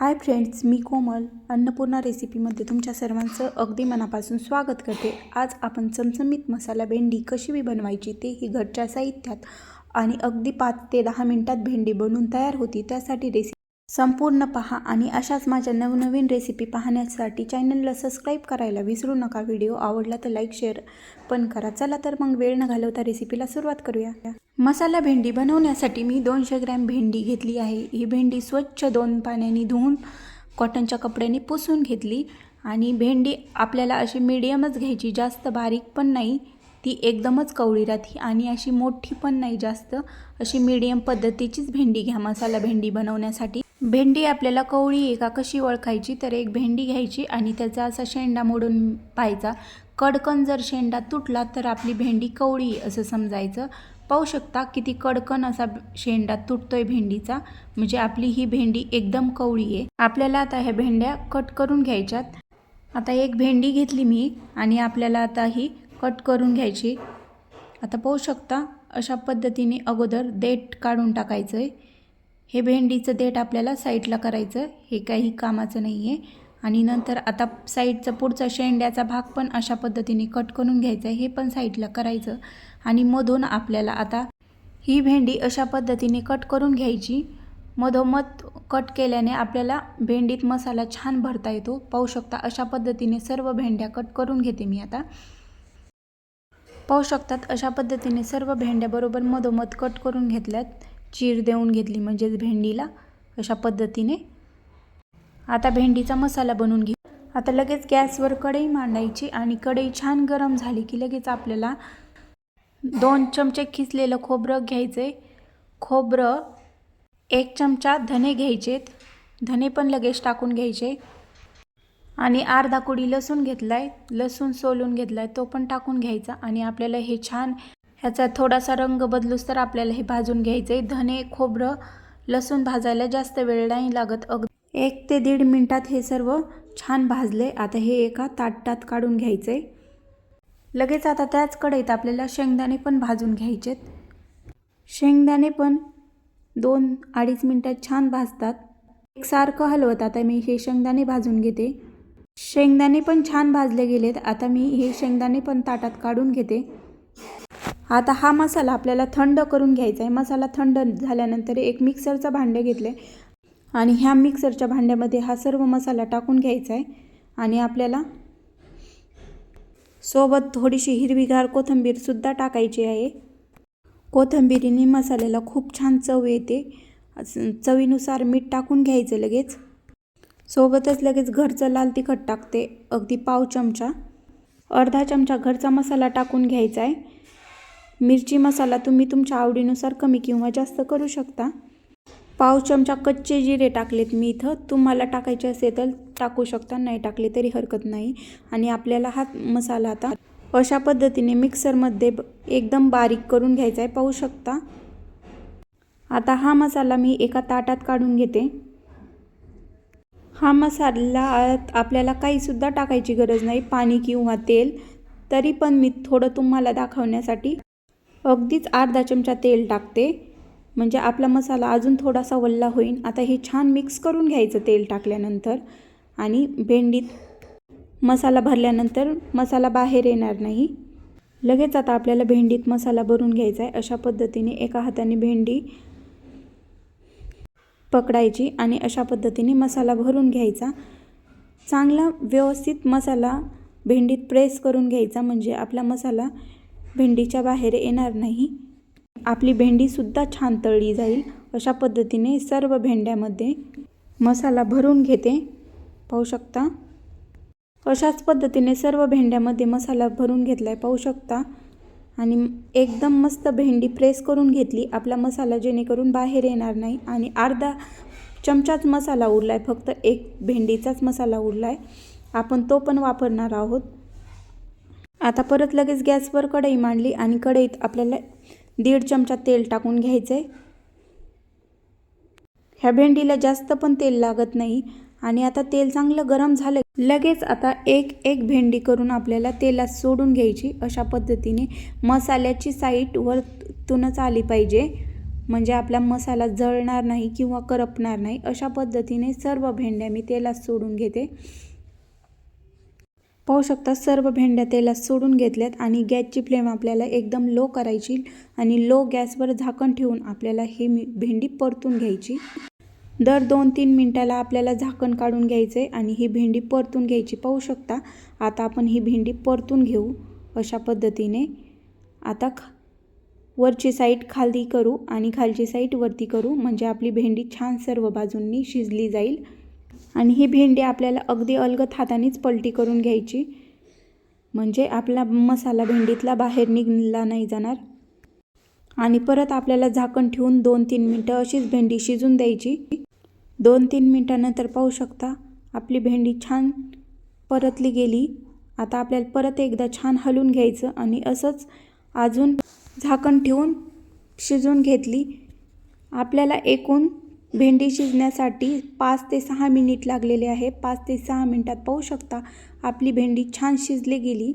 Hi friends मी कोमल. अन्नपूर्णा रेसिपीमध्ये तुमच्या सर्वांचं अगदी मनापासून स्वागत करते. आज आपण चमचमीत मसाला भेंडी कशी बी बनवायची तेही घरच्या साहित्यात आणि अगदी पाच ते दहा मिनटात भेंडी बनवून तयार होती त्यासाठी रेसिपी संपूर्ण पहा आणि अशाच माझ्या नवनवीन रेसिपी पाहण्यासाठी चॅनलला सबस्क्राईब करायला विसरू नका. व्हिडिओ आवडला तर लाईक शेअर पण करा. चला तर मग वेळ न घालवता रेसिपीला सुरुवात करूया. मसाला भेंडी बनवण्यासाठी मी दोनशे ग्रॅम भेंडी घेतली आहे. ही भेंडी स्वच्छ दोन पाण्याने धुवून कॉटनच्या कपड्याने पुसून घेतली आणि भेंडी आपल्याला अशी मिडियमच घ्यायची जास्त बारीक पण नाही. ती एकदमच कवळी राहते आणि अशी मोठी पण नाही. जास्त अशी मीडियम पद्धतीचीच भेंडी घ्या मसाला भेंडी बनवण्यासाठी. भेंडी आपल्याला कवळी आहे का कशी ओळखायची? तर एक भेंडी घ्यायची आणि त्याचा असा शेंडा मोडून पाहायचा. कडकन जर शेंडा तुटला तर आपली भेंडी कवळी असं समजायचं. पाहू शकता किती कडकन असा शेंडा तुटतोय भेंडीचा. म्हणजे आपली ही भेंडी एकदम कवळी आहे. आपल्याला आता ह्या भेंड्या कट करून घ्यायच्यात. आता एक भेंडी घेतली मी आणि आपल्याला आता ही कट करून घ्यायची. आता पाहू शकता अशा पद्धतीने अगोदर देठ काढून टाकायचं आहे हे भेंडीचं देठ आपल्याला साईडला करायचं. हे काही कामाचं नाही आहे आणि नंतर आता साईडचा पुढचा शेंड्याचा भाग पण अशा पद्धतीने कट करून घ्यायचा. आहे हे पण साईडला करायचं. आणि मधून आपल्याला आता ही भेंडी अशा पद्धतीने कट करून घ्यायची. मधोमध कट केल्याने आपल्याला भेंडीत मसाला छान भरता येतो. पाहू शकता अशा पद्धतीने सर्व भेंड्या कट करून घेते मी आता. पाहू शकतात अशा पद्धतीने सर्व भेंड्या बरोबर मधोमध कट करून घेतल्यात. चीर देऊन घेतली म्हणजेच भेंडीला अशा पद्धतीने. आता भेंडीचा मसाला बनवून घे आता लगेच गॅसवर कढई मांडायची आणि कढई छान गरम झाली की लगेच आपल्याला दोन चमचे खिसलेलं खोबरं घ्यायचे खोबरं एक चमचा धने घ्यायचेत. धने पण लगेच टाकून घ्यायचे. आणि अर्धा कुडी लसूण घेतला आहे लसूण सोलून घेतला आहे तो पण टाकून घ्यायचा आणि आपल्याला हे छान ह्याचा थोडासा रंग बदलूस तर आपल्याला हे भाजून घ्यायचं आहे धने खोबरं लसूण भाजायला जास्त वेळ नाही लागत. अग एक ते दीड मिनटात हे सर्व छान भाजले. आता हे एका ताटात काढून घ्यायचं आहे लगेच आता त्याच कढईत आपल्याला शेंगदाणे पण भाजून घ्यायचेत. शेंगदाणे पण दोन अडीच मिनटात छान भाजतात. एकसारखं हलवत आता मी हे शेंगदाणे भाजून घेते. शेंगदाणे पण छान भाजले गेलेत. आता मी हे शेंगदाणे पण ताटात काढून घेते. आता हा मसाला आपल्याला थंड करून घ्यायचा आहे. मसाला थंड झाल्यानंतर एक मिक्सरचं भांडं घेतलं. आणि ह्या मिक्सरच्या भांड्यामध्ये हा सर्व मसाला टाकून घ्यायचा आहे. आणि आपल्याला सोबत थोडीशी हिरवीगार कोथिंबीरसुद्धा टाकायची आहे. कोथिंबीरीने मसाल्याला खूप छान चव येते. चवीनुसार मीठ टाकून घ्यायचं लगेच. सोबतच लगेच घरचं लाल तिखट टाकते. अगदी पाव चमचा. अर्धा चमचा घरचा मसाला टाकून घ्यायचा आहे. मिरची मसाला तुम्ही तुमच्या आवडीनुसार कमी किंवा जास्त करू शकता. पाव चमचा कच्चे जिरे टाकलेत मी इथं. तुम्हाला टाकायचे असेल तर टाकू शकता नाही टाकले तरी हरकत नाही. आणि आपल्याला हा मसाला आता अशा पद्धतीने मिक्सरमध्ये एकदम बारीक करून घ्यायचा आहे पाहू शकता. आता हा मसाला मी एका ताटात काढून घेते. हा मसाला आपल्याला काहीसुद्धा टाकायची गरज नाही पाणी किंवा तेल. तरी पण मी थोडं तुम्हाला दाखवण्यासाठी अगदीच अर्धा चमचा तेल टाकते. म्हणजे आपला मसाला अजून थोडासा वल्ला होईल आता हे छान मिक्स करून घ्यायचं तेल टाकल्यानंतर. आणि भेंडीत मसाला भरल्यानंतर मसाला बाहेर येणार नाही. लगेच आता आपल्याला भेंडीत मसाला भरून घ्यायचा आहे. अशा पद्धतीने एका हाताने भेंडी पकडायची आणि अशा पद्धतीने मसाला भरून घ्यायचा. चांगला व्यवस्थित मसाला भेंडीत प्रेस करून घ्यायचा. म्हणजे आपला मसाला भेंडीच्या बाहेर येणार नाही. आपली भेंडीसुद्धा छान तळली जाईल अशा पद्धतीने सर्व भेंड्यामध्ये मसाला भरून घेते. पाहू शकता? अशाच पद्धतीने सर्व भेंड्यामध्ये मसाला भरून घेतला आहे पाहू शकता? आणि एकदम मस्त भेंडी प्रेस करून घेतली. आपला मसाला जेणेकरून बाहेर येणार नाही आणि अर्धा चमचाच मसाला उरला आहे फक्त एक भेंडीचाच मसाला उरला आहे आपण तो पण वापरणार आहोत. आता परत लगेच गॅसवर कढई मांडली आणि कढईत आपल्याला दीड चमचा तेल टाकून घ्यायचं आहे ह्या भेंडीला जास्त पण तेल लागत नाही आणि आता तेल चांगलं गरम झालं लगेच आता एक एक भेंडी करून आपल्याला तेलात सोडून घ्यायची. अशा पद्धतीने मसाल्याची साईट वरतूनच आली पाहिजे. म्हणजे आपला मसाला जळणार नाही किंवा करपणार नाही. अशा पद्धतीने सर्व भेंड्या मी तेलात सोडून घेते. पाहू शकता सर्व भेंड्या तेलात सोडून घेतल्यात आणि गॅसची फ्लेम आपल्याला एकदम लो करायची आणि लो गॅसवर झाकण ठेवून आपल्याला हे मी भेंडी परतून घ्यायची. दर दोन तीन मिनटाला आपल्याला झाकण काढून घ्यायचं आहे आणि ही भेंडी परतून घ्यायची. पाहू शकता आता आपण ही भेंडी परतून घेऊ अशा पद्धतीने. आता ख वरची साईड खाली करू आणि खालची साईड वरती करू. म्हणजे आपली भेंडी छान सर्व बाजूंनी शिजली जाईल. आणि ही भेंडी आपल्याला अगदी अलगत हातानेच पलटी करून घ्यायची. म्हणजे आपला मसाला भेंडीतला बाहेर निघला नाही जाणार. आणि परत आपल्याला झाकण ठेवून दोन तीन मिनटं अशीच भेंडी शिजून द्यायची. दोन तीन मिनटानंतर पाहू शकता आपली भेंडी छान परतली गेली. आता आपल्याला परत एकदा छान हलवून घ्यायचं आणि असंच अजून झाकण ठेवून शिजवून घेतली. आपल्याला एकूण भेंडी शिजण्यासाठी पाच ते सहा मिनिट लागलेले आहे. पाच ते सहा मिनटात पाहू शकता आपली भेंडी छान शिजली गेली.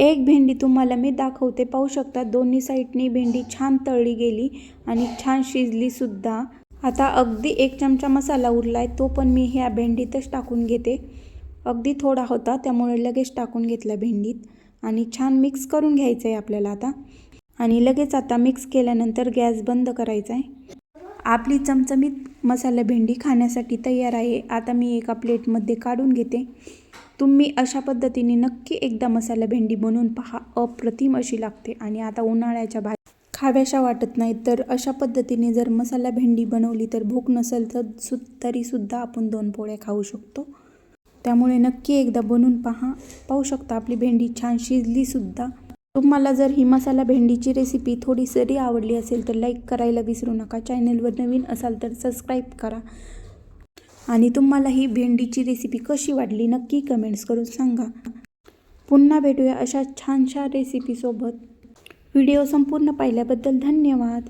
एक भेंडी तुम्हाला मी दाखवते. पाहू शकता दोन्ही साईडनी भेंडी छान तळली गेली आणि छान शिजलीसुद्धा आता अगदी एक चमचा मसाला उरला आहे तो पण मी ह्या भेंडीतच टाकून घेते. अगदी थोडा होता त्यामुळे लगेच टाकून घेतला भेंडीत. आणि छान मिक्स करून घ्यायचं आहे आपल्याला आता. आणि लगेच आता मिक्स केल्यानंतर गॅस बंद करायचा आहे आपली चमचमीत मसाला भेंडी खाण्यासाठी तयार आहे. आता मी एका प्लेटमध्ये काढून घेते. तुम्ही अशा पद्धतीने नक्की एकदा मसाला भेंडी बनवून पहा. अप्रतिम अशी लागते. आणि आता उन्हाळ्याच्या भाज्या खाव्याशा वाटत नाहीत तर अशा पद्धतीने जर मसाला भेंडी बनवली तर भूक नसेल तर सु तरीसुद्धा आपण दोन पोळ्या खाऊ शकतो. त्यामुळे नक्की एकदा बनवून पहा. पाहू शकता आपली भेंडी छान शिजलीसुद्धा. तुम्हाला जर ही मसाला भेंडीची रेसिपी थोडी सरी आवडली असेल तर लाईक करायला विसरू नका. चॅनलवर नवीन असाल तर सबस्क्राईब करा. आणि तुम्हाला ही भेंडीची रेसिपी कशी वाटली नक्की कमेंट्स करून सांगा. पुन्हा भेटूया अशा छानशा रेसिपीसोबत व्हिडिओ संपूर्ण पाहिल्याबद्दल धन्यवाद.